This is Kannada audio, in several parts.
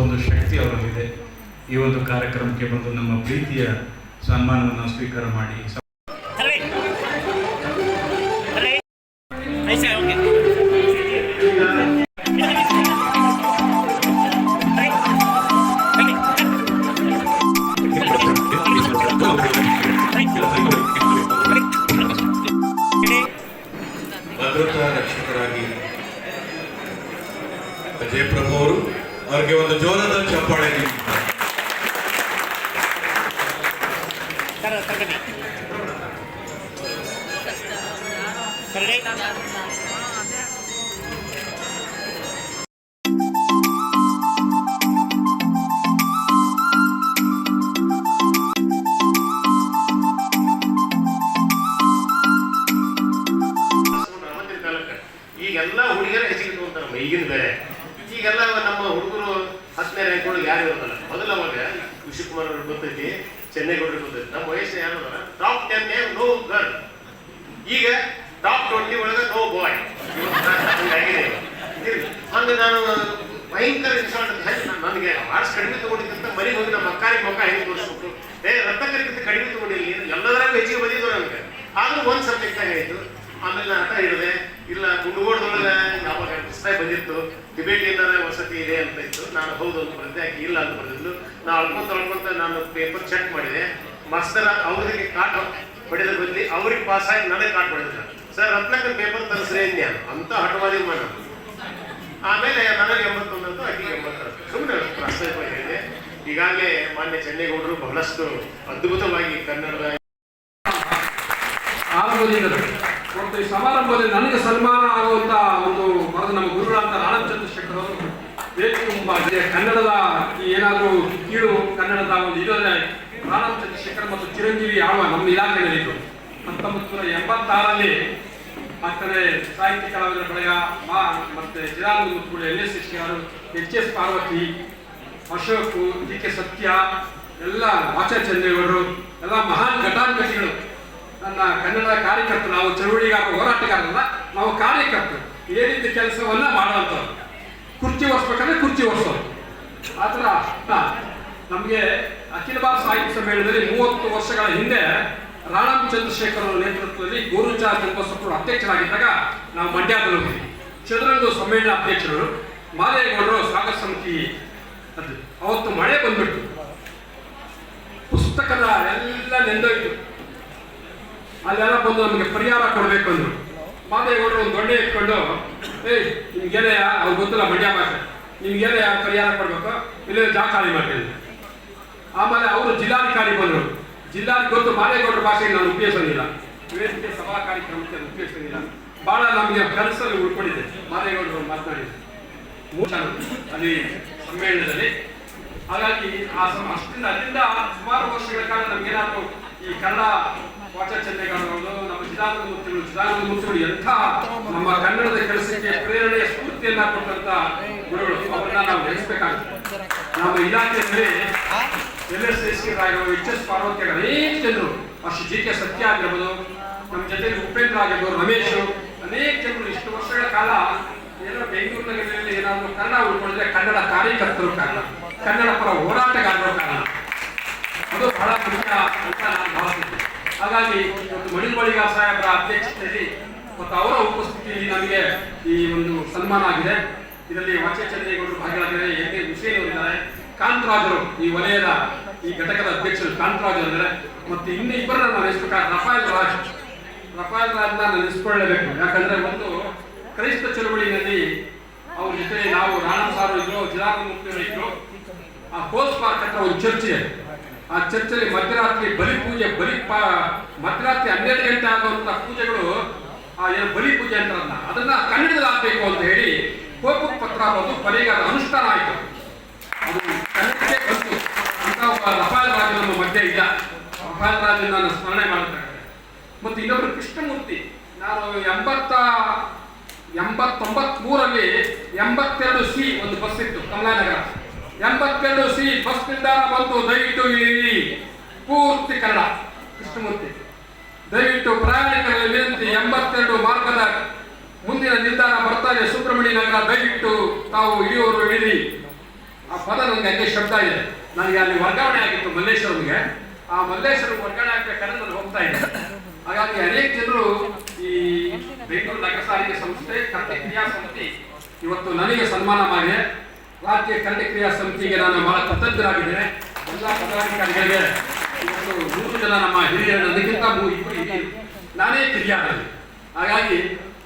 ಒಂದು ಶಕ್ತಿ ಅವರಲ್ಲಿದೆ. ಈ ಒಂದು ಕಾರ್ಯಕ್ರಮಕ್ಕೆ ಬಂದು ನಮ್ಮ ಪ್ರೀತಿಯ ಸನ್ಮಾನವನ್ನು ಸ್ವೀಕಾರ ಮಾಡಿ. ನಮ್ಮ ವಯಸ್ಸು ಯಾರು ಟಾಪ್ ಟೆನ್ ನೋ ಗರ್ಲ್ ಈಗ ಟಾಪ್ ಟ್ವೆಂಟಿ ಒಳಗೆ ನೋ ಬಾಯ್ ಹಂಗೆ ನಾನು ಭಯಂಕರ ನನಗೆ ಮಾರ್ಕ್ಸ್ ಕಡಿಮೆ ತಗೊಂಡಿದ್ದಂತ ಮರಿ ಹೋಗಿ ನಮ್ಮ ಮಕ್ಕಳಿಗೆ ಮುಖ ಹೆಂಗೆ ತೋರಿಸ್ಬಿಟ್ಟು ಏ ರಕ್ತಕರಿಗಿಂತ ಕಡಿಮೆ ತಗೊಂಡಿಲ್ಲ ಎಲ್ಲದರಾಗ ಹೆಚ್ಚಿಗೆ ಬಂದಿದ್ದು ನನಗೆ. ಆದ್ರೂ ಒಂದು ಸಬ್ಜೆಕ್ಟ್ ಆಯಿತು. ಆಮೇಲೆ ನಾನು ಹಠ ಹಿಡಿದೆ ಇಲ್ಲ ಗುಂಡುಗೋಡದೊಳಗೆ ಯಾವಾಗ ಪುಸ್ತಕ ಬಂದಿತ್ತು. ಟಿಬೇಟಿಯನ್ನರ ವಸತಿ ಇದೆ ಅಂತ ಇತ್ತು. ನಾನು ಹೌದು ಅಂತ ಬರೆದೆ ಆಕೆ ಇಲ್ಲ ಅಂತ ಬರೆದಿದ್ದು ನಾನು ಅಳ್ಕೊಂತ ಅಳ್ಕೊಂತ ನಾನು ಪೇಪರ್ ಚೆಕ್ ಮಾಡಿದೆ. ಮಾಸ್ತರ ಅವರಿಗೆ ಕಾಟ ಪಡೆದ ಬದಲಿ ಅವ್ರಿಗೆ ಪಾಸ್ ಆಗಿ ನನಗೆ ಕಾಟ್ ಪಡೆದಿಲ್ಲ ಸರ್, ರತ್ನಕರ್ ಪೇಪರ್ ತರಿಸ್ರಿ ಅಂದ್ಯ ಅಂತ ಹಠವಾದಿ ಮಾಡ ಆಮೇಲೆ ನನಗೆ ಎಂಬತ್ತೊಂದು ಅಂತ ಅಕ್ಕಿ ಎಂಬತ್ತಾರು ಸುಮ್ಮನೆ ಪ್ರಾಸ್ತಾವಿಕ ಹೇಳಿದೆ. ಈಗಾಗಲೇ ಮಾನ್ಯ ಚೆನ್ನೈಗೌಡರು ಬಹಳಷ್ಟು ಅದ್ಭುತವಾಗಿ ಕನ್ನಡದ ಮತ್ತು ಈ ಸಮಾರಂಭದಲ್ಲಿ ನನಗೆ ಸನ್ಮಾನ ಆಗುವಂತ ಒಂದು ಮರದ ನಮ್ಮ ಗುರುಗಳಾದ ಚಂದ್ರಶೇಖರ್ ಅವರು ಬೇಕು ತುಂಬ. ಕನ್ನಡದ ಏನಾದರೂ ಕೀಳು ಕನ್ನಡದ ಒಂದು ಇದರಲ್ಲಿ ರಾಣಾ ಚಂದ್ರಶೇಖರ್ ಮತ್ತು ಚಿರಂಜೀವಿ ಯಾವ ನಮ್ಮ ಇಲಾಖೆಯಲ್ಲಿತ್ತು ಹತ್ತೊಂಬತ್ತು ನೂರ ಎಂಬತ್ತಾರಲ್ಲಿ ಮತ್ತೆ ಸಾಹಿತ್ಯ ಕಲಾವಿದರ ಬಳಗ ಮಾ ಮತ್ತೆ ಚಿರಾನಂದ ಮುತ್ತುಗಳು ಎಲ್ ಎಸ್ ಎಸ್ ಅವರು H S Parvati, Ashok, D K Satya, ಎಲ್ಲ ಆಚಾರ್ಯಚಂದ್ರೇಗೌಡರು ಎಲ್ಲ ಮಹಾನ್ ಘಟಾನುಘಟಿಗಳು. ನನ್ನ ಕನ್ನಡ ಕಾರ್ಯಕರ್ತರು, ನಾವು ಚಳುವಳಿಗಾರ, ಹೋರಾಟಗಾರರಲ್ಲ, ನಾವು ಕಾರ್ಯಕರ್ತರು. ಏನಿದ್ದ ಕೆಲಸವನ್ನ ಮಾಡುವಂಥವ್ರು. ಕುರ್ಚಿ ಒರೆಸ್ಬೇಕಂದ್ರೆ ಕುರ್ಚಿ ಒರೆಸೋರು. ಆ ಥರ ನಮಗೆ ಅಖಿಲ ಭಾರತ ಸಾಹಿತ್ಯ ಸಮ್ಮೇಳನದಲ್ಲಿ ಮೂವತ್ತು ವರ್ಷಗಳ ಹಿಂದೆ ರಾಣಾಮ್ ಚಂದ್ರಶೇಖರ್ ಅವರ ನೇತೃತ್ವದಲ್ಲಿ ಗೋರುಚಾ ಚಂದ್ರಸಪ್ಪರು ಅಧ್ಯಕ್ಷರಾಗಿದ್ದಾಗ ನಾವು ಮಂಡ್ಯದಲ್ಲಿ ಹೋಗಿದ್ವಿ. ಚದುರಂಗ ಸಮ್ಮೇಳನ ಅಧ್ಯಕ್ಷರು ಮಾದೇಗೌಡರು ಸ್ವಾಗತ ಸಮಿತಿ ಅದು. ಅವತ್ತು ಮಳೆ ಬಂದ್ಬಿಟ್ಟು ಪುಸ್ತಕದ ಎಲ್ಲ ನೆಂದೋಯ್ತು. ಅಲ್ಲೆಲ್ಲ ಬಂದು ನಮಗೆ ಪರಿಹಾರ ಕೊಡಬೇಕು ಅಂದ್ರು. ಮಾದೇಗೌಡರು ಒಂದು ದೊಡ್ಡ ಇಟ್ಕೊಂಡು ಏಯ್ ನಿಮ್ಗೇನಯ್ಯ ಅವ್ರು ಗೊತ್ತಿಲ್ಲ ಮಂಡ್ಯ ಭಾಷೆ. ನಿಮ್ಗೇನಯ್ಯ ಪರಿಹಾರ ಕೊಡ್ಬೇಕು? ಇಲ್ಲೇ ಜಾಗ ಖಾಲಿ ಮಾಡ್ತೀನಿ. ಆಮೇಲೆ ಅವರು ಜಿಲ್ಲಾಧಿಕಾರಿ ಬಂದರು. ಜಿಲ್ಲಾಧಿ ಗೊತ್ತು ಮಾದೇಗೌಡರ ಭಾಷೆಗೆ ನಾನು ಉಪಯೋಗಿಸೋದಿಲ್ಲ ವೇದಿಕೆ ಸಭಾ ಕಾರ್ಯಕ್ರಮಕ್ಕೆ ನಾನು ಉಪಯೋಗಿಸೋದಿಲ್ಲ ಭಾಳ ನಮಗೆ ಕನಸಲ್ಲಿ ಉಳ್ಕೊಂಡಿದೆ. ಮಾದೇಗೌಡರು ಮಾತನಾಡಿದ್ರು ಅಲ್ಲಿ ಸಮ್ಮೇಳನದಲ್ಲಿ. ಹಾಗಾಗಿ ಆ ಸಮ ಅಷ್ಟಿಂದ ಅಲ್ಲಿಂದ ಸುಮಾರು ವರ್ಷಗಳ ಕಾಲ ನಮಗೇನಾದ್ರು ಈ ಕನ್ನಡ ವಾಚ ಚೆನ್ನೈಗೌಡರು ನಮ್ಮ ಜಿಲ್ಲಾ ಮೂರ್ತಿಗಳು ಜಿಲ್ಲಾ ಮೂರ್ತಿಗಳು ಎಂಥ ನಮ್ಮ ಕನ್ನಡದ ಕೆಲಸಕ್ಕೆ ಪ್ರೇರಣೆ ಸ್ಫೂರ್ತಿಯನ್ನ ಕೊಟ್ಟಂತ ಗುರುಗಳು. ಅವರನ್ನ ನಾವು ನೆನೆಸ್ಬೇಕಾಗುತ್ತೆ. ನಮ್ಮ ಇಲಾಖೆಯಲ್ಲಿ ಎಲ್ ಎಸ್ ರಾಯರು ಎಚ್ ಎಸ್ ಪಾರ್ವತಿ ಅನೇಕ ಜನರು ಅಷ್ಟು ಜಿ ಕೆ ಸತ್ಯ ಆಗಿರ್ಬೋದು, ನಮ್ಮ ಜೊತೆ ಉಪೇಂದ್ರ ಆಗಿರ್ಬೋದು, ರಮೇಶ್, ಅನೇಕ ಜನರು ಇಷ್ಟು ವರ್ಷಗಳ ಕಾಲ ಏನೋ ಬೆಂಗಳೂರಿನಲ್ಲಿ ಏನಾದರೂ ಕನ್ನಡ ಉಳ್ಕೊಂಡಿದ್ರೆ ಕನ್ನಡ ಕಾರ್ಯಕರ್ತರು ಕಾರಣ, ಕನ್ನಡ ಪರ ಹೋರಾಟಗಾರರು ಕಾರಣ. ಅದು ಬಹಳ ಮುಖ್ಯ ಅಂತ ನಾನು ಭಾವಿಸುತ್ತೇನೆ. ಹಾಗಾಗಿ ಒಂದು ಮಣಿಮಳಿಗ ಸಾಹೇಬರ ಅಧ್ಯಕ್ಷತೆಯಲ್ಲಿ ಮತ್ತು ಅವರ ಉಪಸ್ಥಿತಿಯಲ್ಲಿ ನಮಗೆ ಈ ಒಂದು ಸನ್ಮಾನ ಆಗಿದೆ. ಇದರಲ್ಲಿ ವಾಚ್ಯ ಚಂದ್ರೇಗೌಡರು ಭಾಗಿಯಾಗಿದ್ದಾರೆ. ಎ ಕೆ ಹುಸೇನ್ ಅವರಿದ್ದಾರೆ. ಕಾಂತರಾಜರು ಈ ವಲಯದ ಈ ಘಟಕದ ಅಧ್ಯಕ್ಷರು ಕಾಂತರಾಜ್ ಅಂದರೆ, ಮತ್ತು ಇನ್ನು ಇಬ್ಬರನ್ನ ನಾನು ಎಷ್ಟು ರಫಾಯಲ್ ರಾಜ್. ರಫಾಯಲ್ ರಾಜ್ ನಾನು ನೆನೆಸ್ಕೊಳ್ಳೇಬೇಕು ಯಾಕಂದ್ರೆ ಒಂದು ಕ್ರೈಸ್ತ ಚಳುವಳಿನಲ್ಲಿ ಅವ್ರ ಜೊತೆ ನಾವು ರಾಣ ಸಾರು ಇದ್ರು ಜಿಲ್ಲಾಧಿಕಾರಿ ಮುಖ್ಯರು ಇದ್ರು. ಆ ಕೋಸ್ ಪಾರ್ಕ್ ಹತ್ರ ಒಂದು ಚರ್ಚ್ ಆ ಚರ್ಚಲ್ಲಿ ಮಧ್ಯರಾತ್ರಿ ಬಲಿ ಪೂಜೆ, ಬಲಿ ಪಾ, ಮಧ್ಯರಾತ್ರಿ ಹನ್ನೆರಡು ಗಂಟೆ ಆಗುವಂತ ಪೂಜೆಗಳು, ಆ ಏನು ಬಲಿ ಪೂಜೆ ಅಂತಾರಲ್ಲ, ಅದನ್ನ ಕನ್ನಡದಲ್ಲಿ ಆಗ್ಬೇಕು ಅಂತ ಹೇಳಿ ಕೋಪಕ್ಕೆ ಪತ್ರ ಬಂದು ಕೊನೆಗೆ ಅನುಷ್ಠಾನ ಆಯಿತು. ನಾನು ಸ್ಮರಣೆ ಮಾಡ್ತೇನೆ ಮತ್ತು ಇನ್ನೊಬ್ಬರು ಕೃಷ್ಣಮೂರ್ತಿ. ನಾನು ಎಂಬತ್ತ ಎಂಬತ್ತೊಂಬತ್ ಮೂರಲ್ಲಿ ಎಂಬತ್ತೆರಡು ಸಿ ಒಂದು ಬಸ್ ಇತ್ತು ಕಮಲಾನಗರ. ಎಂಬತ್ತೆರಡು ಸಿ ಬಸ್ ನಿಲ್ದಾಣ ಬಂತು ದಯವಿಟ್ಟು ಇಲ್ಲಿ ಪೂರ್ತಿ ಕನ್ನಡ, ಕೃಷ್ಣಮೂರ್ತಿ. ದಯವಿಟ್ಟು ಪ್ರಯಾಣಿಕರಲ್ಲಿ ವಿನಂತಿ, ಎಂಬತ್ತೆರಡು ಮಾರ್ಗದ ಮುಂದಿನ ನಿಲ್ದಾಣ ಬರ್ತಾರೆ ಸುಬ್ರಹ್ಮಣ್ಯ ನಗರ. ದಯವಿಟ್ಟು ತಾವು ಇಳಿಯೋರು ಇಳಿರಿ. ಆ ಪದ ನನಗೆ ಹಂಗೆ ಶಬ್ದ ಇದೆ. ನನಗೆ ಅಲ್ಲಿ ವರ್ಗಾವಣೆ ಆಗಿತ್ತು ಮಲ್ಲೇಶ್ವರಂಗೆ ಆ ಮಲ್ಲೇಶ್ವರ ವರ್ಗಾವಣೆ ಆಗ್ಬೇಕಾದ್ರೆ ನಾನು ಹೋಗ್ತಾ ಇದ್ದೆ ಹಾಗಾಗಿ ಅನೇಕ ಜನರು ಈ ಬೆಂಗಳೂರು ನಗರ ಸಾರಿಗೆ ಸಂಸ್ಥೆ ಕನ್ನಡ ಕ್ರಿಯಾ ಸಮಿತಿ ಇವತ್ತು ನನಗೆ ಸನ್ಮಾನ ಮಾಡಿದೆ ರಾಜ್ಯ ಕನ್ನಡ ಕ್ರಿಯಾ ಸಮಿತಿಗೆ ನಾನು ಬಹಳ ಕೃತಜ್ಞರಾಗಿದ್ದೇನೆ. ಎಲ್ಲ ಪದಾಧಿಕಾರಿಗಳಿಗೆ ಇವತ್ತು ಮೂರು ಜನ ನಮ್ಮ ಹಿರಿಯ ನನಗಿಂತ ಇಬ್ಬರು ನಾನೇ ಕಿರಿಯ ಹಾಗಾಗಿ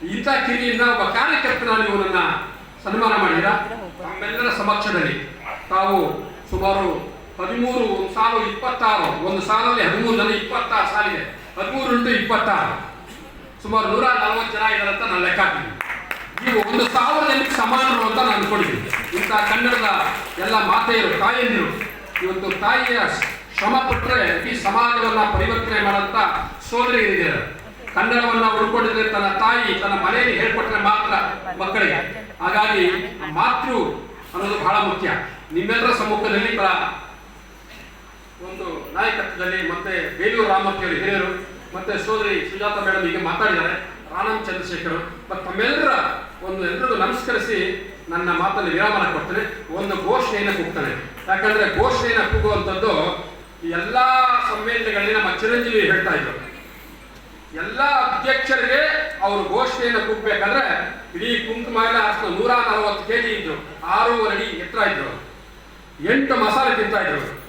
ಇಂಥ ಕಿರಿಯಿಂದ ಒಬ್ಬ ಕಾರ್ಯಕರ್ತನ ನೀವು ನನ್ನ ಸನ್ಮಾನ ಮಾಡಿದ ತಮ್ಮೆಲ್ಲರ ಸಮಕ್ಷದಲ್ಲಿ ತಾವು ಸುಮಾರು ಹದಿಮೂರು ಸಾಲು ಇಪ್ಪತ್ತಾರು, ಒಂದು ಸಾಲಲ್ಲಿ ಹದಿಮೂರು ಜನ ಇಪ್ಪತ್ತಾರು ಸಾಲಿದೆ. ಹದಿಮೂರು ಇಂಟು ಇಪ್ಪತ್ತಾರು. ಸುಮಾರು ನೂರ ನಲವತ್ತು ಜನ ಇದ್ದಾರೆ ಅಂತ ನಾನು ಲೆಕ್ಕ ಹಾಕಿದ್ದೀನಿ ನೀವು ಒಂದು ಸಾವಿರ ಜನಕ್ಕೆ ಸಮಾನರು ಅಂತ ನಾನು ಅನ್ಕೊಂಡಿದ್ದೀನಿ. ಇಂಥ ಕನ್ನಡದ ಎಲ್ಲ ಮಾತೆಯರು ತಾಯಂದಿರು ಇವತ್ತು ತಾಯಿಯ ಶ್ರಮ ಪಟ್ಟರೆ ಈ ಸಮಾಜವನ್ನ ಪರಿವರ್ತನೆ ಮಾಡಂತ ಇದೆ ಕನ್ನಡವನ್ನ ಉಳ್ಕೊಂಡಿದ್ರೆ ತನ್ನ ತಾಯಿ, ತನ್ನ ಮನೆಯಲ್ಲಿ ಹೇಳ್ಕೊಟ್ರೆ ಮಾತ್ರ ಮಕ್ಕಳಿಗೆ. ಹಾಗಾಗಿ ಮಾತೃ ಅನ್ನೋದು ಬಹಳ ಮುಖ್ಯ. ನಿಮ್ಮೆಲ್ಲರ ಸಮ್ಮುಖದಲ್ಲಿ ಒಂದು ನಾಯಕತ್ವದಲ್ಲಿ ಮತ್ತೆ ಬೇಲೂರು ರಾಮಮೂರ್ತಿ ಹಿರಿಯರು, ಮತ್ತೆ ಸೋದರಿ ಸುಜಾತ ಮೇಡಮ್ ಹೀಗೆ ಮಾತಾಡಿದ್ದಾರೆ ರಾಣಂ ಚಂದ್ರಶೇಖರ್ ಮತ್ತು ತಮ್ಮೆಲ್ಲರ ಒಂದು ಎಲ್ರಿಗೂ ನಮಸ್ಕರಿಸಿ ನನ್ನ ಮಾತಲ್ಲಿ ವಿರಾಮನ ಕೊಡ್ತೇನೆ. ಒಂದು ಘೋಷಣೆಯನ್ನು ಕೂಗ್ತಾನೆ. ಯಾಕಂದ್ರೆ ಘೋಷಣೆಯನ್ನು ಕೂಗುವಂಥದ್ದು ಎಲ್ಲಾ ಸಮ್ಮೇಳನಗಳಲ್ಲಿ ನಮ್ಮ ಚಿರಂಜೀವಿ ಹೇಳ್ತಾ ಇದ್ರು. ಎಲ್ಲ ಅಧ್ಯಕ್ಷರಿಗೆ ಅವರು ಘೋಷಣೆಯನ್ನು ಕೂಗ್ಬೇಕಂದ್ರೆ ಇಡೀ ಕುಂಕುಮ ಅಷ್ಟು ನೂರ ನಲವತ್ತು ಕೆಜಿ ಇದ್ರು. ಆರೂವರೆ ಅಡಿ ಎತ್ತರ ಇದ್ರು. ಎಂಟು ಮಸಾಲೆ ತಿಂತಾ ಇದ್ರು.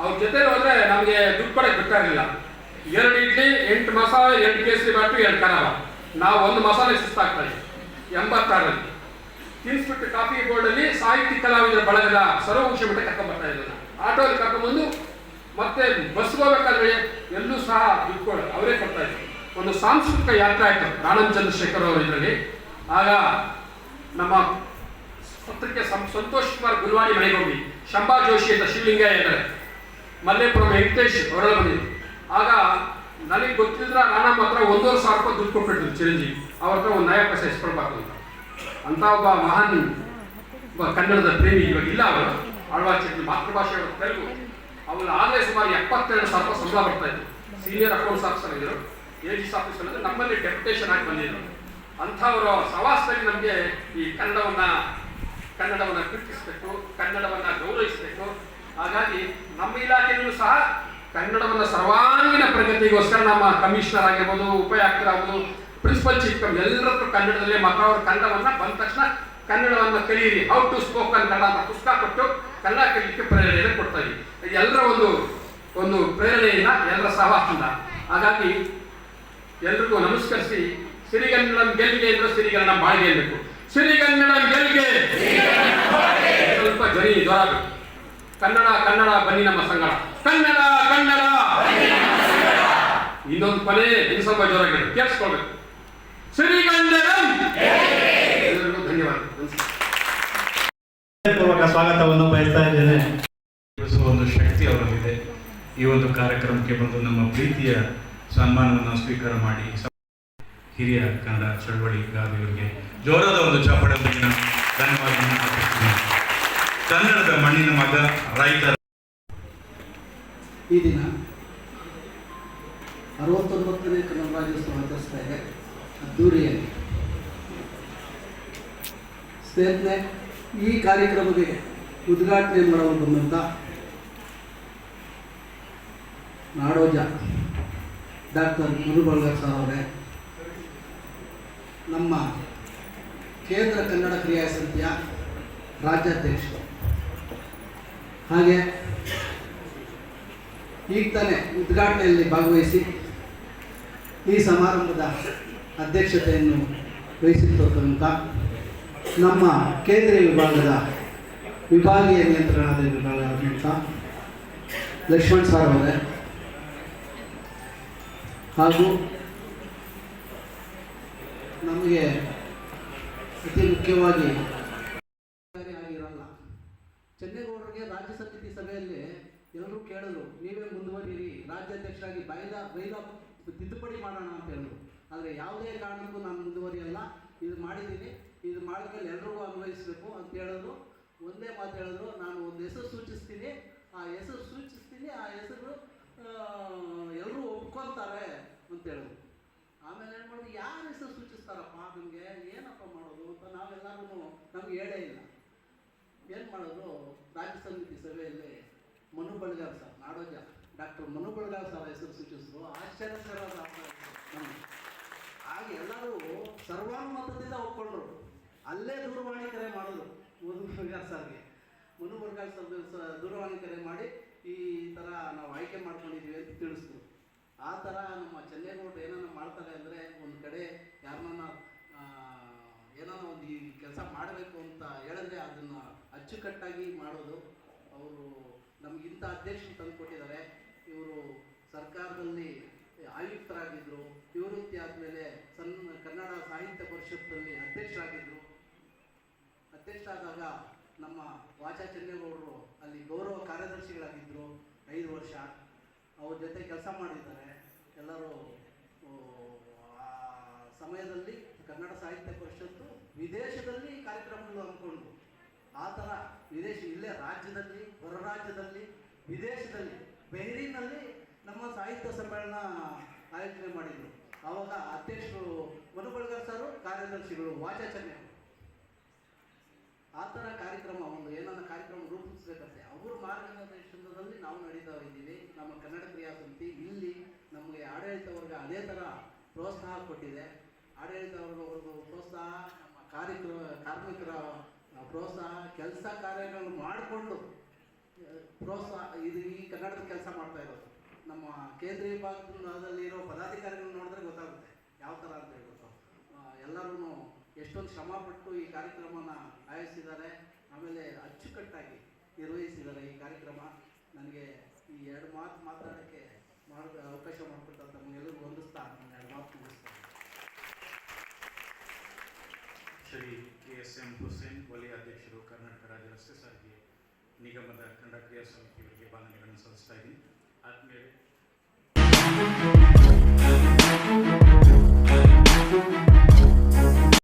ಅವ್ರು. ಜೊತೆ ಹೋದ್ರೆ ನಮಗೆ ದುಡ್ಡು ಕೊಡಕ್ಕೆ ಬಿಟ್ಟಾಗಿಲ್ಲ. ಎರಡು ಇಡ್ಲಿ, ಎಂಟು ಮಸಾಲೆ, ಎಂಟು ಕೇಸರಿ ಬಾಟು ಎರಡು ಕರಾವ ನಾವು ಒಂದು ಮಸಾಲೆ ಸುಸ್ತಾಗ್ತಾ ಇದ್ವಿ. ಎಂಬತ್ತಾರರಲ್ಲಿ ತಿನ್ಸ್ಬಿಟ್ಟು ಕಾಫಿ ಬೋರ್ಡಲ್ಲಿ ಸಾಹಿತ್ಯ ಕಲಾವಿದರ ಬಳಗದ ಸರ್ವಂಶ ಮಠ ಕರ್ಕೊಂಬರ್ತಾ ಬರ್ತಾ ಇದ್ರು ಆಟೋಲ್ಲಿ ಕರ್ಕೊಂಡ್ಬಂದು ಮತ್ತೆ ಬಸ್ ಹೋಗ್ಬೇಕಾದ್ರೆ ಎಲ್ಲೂ ಸಹ ದುಡ್ಡು ಅವರೇ ಕೊಡ್ತಾ ಇದ್ರು. ಒಂದು ಸಾಂಸ್ಕೃತಿಕ ಯಾತ್ರೆ ಆಯ್ತು ರಾಣಂ ಚಂದ್ರಶೇಖರ್ ಅವರು ಇದರಲ್ಲಿ. ಆಗ ನಮ್ಮ ಪತ್ರಿಕೆ ಸಂತೋಷ್ ಕುಮಾರ್ ಗುಲ್ವಾಡಿ ಮನೆಗೆ ಹೋಗಿ, ಶಂಭಾ ಜೋಶಿ ಅಂತ ಶಿವಲಿಂಗಯ್ಯ ಇದ್ದಾರೆ. ಮಲ್ಲೇಪುರಂ ವೆಂಕಟೇಶ್ ಹೊರಳ ಬಂದಿದ್ರು. ಆಗ ನನಗೆ ಗೊತ್ತಿದ್ರೆ ನಾನು ಹತ್ರ ಒಂದೂವರೆ ಸಾವಿರ ರೂಪಾಯಿ ದುಡ್ಡು ಕೊಟ್ಬಿಟ್ಟಿದ್ರು ಚಿರಂಜೀವಿ. ಅವ್ರ ಹತ್ರ ಒಂದು ನಯ ಪೈಸೆ ಅಂತ. ಒಬ್ಬ ಮಹಾನ್ ಕನ್ನಡದ ಪ್ರೇಮಿ ಇವಾಗ ಇಲ್ಲ ಅವರು ಆಳ್ವಾಚಿ ಮಾತೃಭಾಷೆ ಅವರು ತೆಲುಗು ಅವ್ರು ಆಗಲೇ ಸುಮಾರು ಎಪ್ಪತ್ತೆರಡು ಸಾವಿರ ರೂಪಾಯಿ ಸಂಬಳ ಬರ್ತಾ ಇದ್ರು ಸೀನಿಯರ್ ಅಕೌಂಟ್ಸ್ ಆಫೀಸರ್ ಇದ್ದರು ಎ ಜಿ ಆಫೀಸರ್ ಅಂದರೆ ನಮ್ಮಲ್ಲಿ ಡೆಪ್ಯುಟೇಷನ್ ಆಗಿ ಬಂದಿದ್ರು ಅಂಥವರು ಸವಾಸದಲ್ಲಿ ನಮಗೆ ಈ ಕನ್ನಡವನ್ನು ಕನ್ನಡವನ್ನು ಕೀರ್ತಿಸಬೇಕು ಕನ್ನಡವನ್ನು ಗೌರವಿಸಬೇಕು. ಹಾಗಾಗಿ ನಮ್ಮ ಇಲಾಖೆಯಲ್ಲೂ ಸಹ ಕನ್ನಡವನ್ನ ಸರ್ವಾಂಗೀಣ ಪ್ರಗತಿಗೋಸ್ಕರ ನಮ್ಮ ಕಮಿಷನರ್ ಆಗಿರ್ಬೋದು ಉಪಯಾಕ್ತರಾಗ್ಬೋದು ಪ್ರಿನ್ಸಿಪಲ್ ಚೀಫ್ ಎಲ್ಲರೂ ಕನ್ನಡದಲ್ಲಿ ಮಾತಾಡೋರು ಕನ್ನಡವನ್ನ ಬಂದ ತಕ್ಷಣ ಕನ್ನಡವನ್ನ ಕಲಿಯಿರಿ. ಹೌ ಟು ಸ್ಪೋಕ್ ಕನ್ನಡ ಅಂತ ಪುಸ್ತಕ ಕೊಟ್ಟು ಕನ್ನಡ ಕಲಿಕ್ಕೆ ಪ್ರೇರಣೆಯನ್ನು ಕೊಡ್ತಾ ಇದ್ದೀವಿ. ಎಲ್ಲರ ಒಂದು ಒಂದು ಪ್ರೇರಣೆಯಿಂದ ಎಲ್ಲರ ಸಹವಾಸದಿಂದ. ಹಾಗಾಗಿ ಎಲ್ರಿಗೂ ನಮಸ್ಕರಿಸಿ. ಸಿರಿಗನ್ನಡ ಗೆಲ್ಗೆ ಅಂದ್ರೆ ಸಿರಿಗನ್ನಡ ಬಾಳ್ಗೆ ಅನ್ಬೇಕು ಸಿರಿಗನ್ನಡಂ ಗೆಲ್ಗೆ ಸ್ವಲ್ಪ ಜನಿ ಜ್ವರ ಕನ್ನಡ ಕನ್ನಡ ಬನ್ನಿ ನಮ್ಮ ಸಂಗಡ. ಕನ್ನಡ ಕನ್ನಡ! ಇನ್ನೊಂದು ಕೊನೆ ಇನ್ನು ಸ್ವಲ್ಪ ಜೋರಾಗಿ ಕೇಳಿಸ್ಕೊಳ್ಬೇಕು. ಎಲ್ಲರಿಗೂ ಧನ್ಯವಾದ. ಪೂರ್ವಕ ಸ್ವಾಗತವನ್ನು ಬಯಸ್ತಾ ಇದ್ದೇನೆ. ಒಂದು ಶಕ್ತಿ ಅವರಲ್ಲಿದೆ. ಈ ಒಂದು ಕಾರ್ಯಕ್ರಮಕ್ಕೆ ಬಂದು ನಮ್ಮ ಪ್ರೀತಿಯ ಸನ್ಮಾನವನ್ನು ಸ್ವೀಕಾರ ಮಾಡಿ ಹಿರಿಯ ಕನ್ನಡ ಚಳವಳಿಗಾರರಿಗೆ ಜೋರಾದ ಒಂದು ಚಾಪಡೆ ಧನ್ಯವಾದ ಕನ್ನಡದ ಮಣ್ಣಿನ ಮಗ ರೈತರ. ಈ ದಿನ ಅರವತ್ತೊಂಬತ್ತನೇ ಕನ್ನಡ ರಾಜ್ಯೋತ್ಸವ ಆಚರಿಸ್ತಾ ಇದೆ. ಅದ್ದೂರಿಯಾಗಿ. ಸ್ನೇಹಿತರೆ, ಈ ಕಾರ್ಯಕ್ರಮಕ್ಕೆ ಉದ್ಘಾಟನೆ ಮಾಡಲು ಬಂದಂತ ನಾಡೋಜ ಡಾಕ್ಟರ್ ಗುರುಬಳ್ಗರ್ ಸರ್ ಅವರೇ. ನಮ್ಮ ಕೇಂದ್ರ ಕನ್ನಡ ಕ್ರಿಯಾ ಸಮಿತಿಯ ರಾಜ್ಯಾಧ್ಯಕ್ಷರು. ಹಾಗೆ ಈಗ ತಾನೇ ಉದ್ಘಾಟನೆಯಲ್ಲಿ ಭಾಗವಹಿಸಿ ಈ ಸಮಾರಂಭದ ಅಧ್ಯಕ್ಷತೆಯನ್ನು ವಹಿಸಿರ್ತಕ್ಕಂಥ ನಮ್ಮ ಕೇಂದ್ರೀಯ ವಿಭಾಗದ ವಿಭಾಗೀಯ ನಿಯಂತ್ರಣದ ಲಕ್ಷ್ಮಣ್ ಸಾರ್ ಅವರೇ ಹಾಗೂ ನಮಗೆ ಅತಿ ಮುಖ್ಯವಾಗಿ ಚೆನ್ನೇಗೌಡರಿಗೆ ರಾಜ್ಯ ಸಮಿತಿ ಸಭೆಯಲ್ಲಿ ಎಲ್ಲರೂ ಕೇಳಿದ್ರು ನೀವೇ ಮುಂದುವರಿಯಿರಿ ರಾಜ್ಯಾಧ್ಯಕ್ಷರಾಗಿ ಬೈದ ಬೈದ ತಿದ್ದುಪಡಿ ಮಾಡೋಣ ಅಂತ ಹೇಳಿದ್ರು. ಆದರೆ ಯಾವುದೇ ಕಾರಣಕ್ಕೂ ನಾನು ಮುಂದುವರಿಯಲ್ಲ. ಇದು ಮಾಡಿದ್ದೀನಿ. ಇದು ಮಾಡಿದ್ಮೇಲೆ ಎಲ್ರಿಗೂ ಅನ್ವಯಿಸಬೇಕು ಅಂತ ಹೇಳಿದ್ರು. ಒಂದೇ ಮಾತು ಹೇಳಿದ್ರು. ನಾನು ಒಂದು ಹೆಸರು ಸೂಚಿಸ್ತೀನಿ. ಆ ಹೆಸರು ಸೂಚಿಸ್ತೀನಿ. ಆ ಹೆಸರು ಎಲ್ಲರೂ ಒಪ್ಕೊಳ್ತಾರೆ ಅಂತ ಹೇಳಿದ್ರು. ಆಮೇಲೆ ಏನು ಮಾಡೋದು ಯಾರು ಹೆಸರು ಸೂಚಿಸ್ತಾರಪ್ಪ? ನಿಮಗೆ ಏನಪ್ಪ ಮಾಡೋದು ಅಂತ ನಾವೆಲ್ಲರೂ ನಮ್ಗೆ ಹೇಳೇ ಇಲ್ಲ. ಏನು ಮಾಡೋದು ರಾಜ್ಯ ಸಮಿತಿ ಸಭೆಯಲ್ಲಿ ಮನು ಬಳಗಾರ್ ಸರ್ ನಾಡೋಜ. ಡಾಕ್ಟರ್ ಮನು ಬಳಗಾರ್ ಸರ್ ಹೆಸರು ಸೂಚಿಸಿದ್ರು. ಆಶ್ಚರ್ಯಕರವಾದ ನಮಗೆ ಹಾಗೆ ಎಲ್ಲರೂ ಸರ್ವಾನುಮತದಿಂದ ಒಪ್ಕೊಂಡ್ರು. ಅಲ್ಲೇ ದೂರವಾಣಿ ಕರೆ ಮಾಡಿದ್ರು ಮನು ಬಳಗಾರ್ ಸರ್ಗೆ ಮನು ಬಳಗಾರ್ ಸರ್ ದೂರವಾಣಿ ಕರೆ ಮಾಡಿ ಈ ಥರ ನಾವು ಆಯ್ಕೆ ಮಾಡ್ಕೊಂಡಿದ್ದೀವಿ ಅಂತ ತಿಳಿಸಿದ್ರು. ಆ ಥರ ನಮ್ಮ ಚೆನ್ನೇಗೌಡರು ಏನನ್ನ ಮಾಡ್ತಾರೆ ಅಂದರೆ ಒಂದು ಕಡೆ ಯಾರನ್ನ ಏನೋ ಒಂದು ಈ ಕೆಲಸ ಮಾಡಬೇಕು ಅಂತ ಹೇಳಿದ್ರೆ ಅದನ್ನು ಅಚ್ಚುಕಟ್ಟಾಗಿ ಮಾಡೋದು ಅವರು ನಮ್ಗೆ ಇಂಥ ಅಧ್ಯಕ್ಷ ತಂದು ಕೊಟ್ಟಿದ್ದಾರೆ ಇವರು ಸರ್ಕಾರದಲ್ಲಿ ಆಯುಕ್ತರಾಗಿದ್ದರು ನಿವೃತ್ತಿ ಆದಮೇಲೆ ಸಣ್ಣ ಕನ್ನಡ ಸಾಹಿತ್ಯ ಪರಿಷತ್ತಲ್ಲಿ ಅಧ್ಯಕ್ಷರಾಗಿದ್ದರು ಅಧ್ಯಕ್ಷರಾದಾಗ ನಮ್ಮ ವಾಚಾ ಚೆನ್ನೇಗೌಡರು ಅಲ್ಲಿ ಗೌರವ ಕಾರ್ಯದರ್ಶಿಗಳಾಗಿದ್ದರು ಐದು ವರ್ಷ ಅವ್ರ ಜೊತೆ ಕೆಲಸ ಮಾಡಿದ್ದಾರೆ ಎಲ್ಲರೂ ಆ ಸಮಯದಲ್ಲಿ ಕನ್ನಡ ಸಾಹಿತ್ಯ ಪರಿಷತ್ತು ವಿದೇಶದಲ್ಲಿ ಕಾರ್ಯಕ್ರಮಗಳು ಹಮ್ಮಿಕೊಂಡು ಆ ಥರ ವಿದೇಶ, ಇಲ್ಲೇ ರಾಜ್ಯದಲ್ಲಿ ಹೊರ ರಾಜ್ಯದಲ್ಲಿ ವಿದೇಶದಲ್ಲಿ ಬೆಹರಿನಲ್ಲಿ ನಮ್ಮ ಸಾಹಿತ್ಯ ಸಮ್ಮೇಳನ ಆಯೋಜನೆ ಮಾಡಿದರು. ಆವಾಗ ಅಧ್ಯಕ್ಷರು ಮನುಬಳ್ಗರ್ ಸರು, ಕಾರ್ಯದರ್ಶಿಗಳು ವಾಚಾ ಚೆನ್ನೈ ಆ ಥರ ಕಾರ್ಯಕ್ರಮ, ಒಂದು ಏನನ್ನ ಕಾರ್ಯಕ್ರಮ ರೂಪಿಸಬೇಕಂತೆ. ಅವರು ಮಾರ್ಗದರ್ಶನದಲ್ಲಿ ನಾವು ನಡೀತಾ ಇದ್ದೀವಿ. ನಮ್ಮ ಕನ್ನಡ ಕ್ರಿಯಾ ಸಮಿತಿ ಇಲ್ಲಿ ನಮಗೆ ಆಡಳಿತ ವರ್ಗ ಅದೇ ಥರ ಪ್ರೋತ್ಸಾಹ ಕೊಟ್ಟಿದೆ. ಆಡಳಿತ ಒಂದು ಪ್ರೋತ್ಸಾಹ, ನಮ್ಮ ಕಾರ್ಯಕ್ರ ಕಾರ್ಮಿಕರ ಪ್ರೋತ್ಸಾಹ, ಕೆಲಸ ಕಾರ್ಯಗಳನ್ನು ಮಾಡಿಕೊಂಡು ಪ್ರೋತ್ಸಾಹ, ಇದು ಈ ಕನ್ನಡದ ಕೆಲಸ ಮಾಡ್ತಾ ಇರೋದು. ನಮ್ಮ ಕೇಂದ್ರೀಯ ಭಾಗದಲ್ಲಿರೋ ಪದಾಧಿಕಾರಿಗಳು ನೋಡಿದ್ರೆ ಗೊತ್ತಾಗುತ್ತೆ ಯಾವ ಥರ ಅಂತ ಹೇಳ್ಬಿಟ್ಟು. ಎಲ್ಲರೂ ಎಷ್ಟೊಂದು ಶ್ರಮ ಪಟ್ಟು ಈ ಕಾರ್ಯಕ್ರಮನ ಆಯೋಜಿಸಿದ್ದಾರೆ. ಆಮೇಲೆ ಅಚ್ಚುಕಟ್ಟಾಗಿ ನಿರ್ವಹಿಸಿದ್ದಾರೆ ಈ ಕಾರ್ಯಕ್ರಮ. ನನಗೆ ಈ ಎರಡು ಮಾತು ಮಾತಾಡೋಕ್ಕೆ ಮಾಡ ಅವಕಾಶ ಮಾಡಿಕೊಟ್ಟಂತ ತಮಗೆಲ್ಲರಿಗೂ ಹೊಂದಿಸ್ತಾ ನಾನು ಎರಡು ಮಾತು Shri K S M Hussain ವಲಯ ಅಧ್ಯಕ್ಷರು ಕರ್ನಾಟಕ ರಾಜ್ಯ ರಸ್ತೆ ಸಾರಿಗೆ ನಿಗಮದ ಕನ್ನಡ ಕ್ರಿಯಾ ಸಮಿತಿಯವರಿಗೆ ಬಾಲನೆಗಳನ್ನು ಸಲ್ಲಿಸ್ತಾ ಇದ್ದೀನಿ ಆದಮೇಲೆ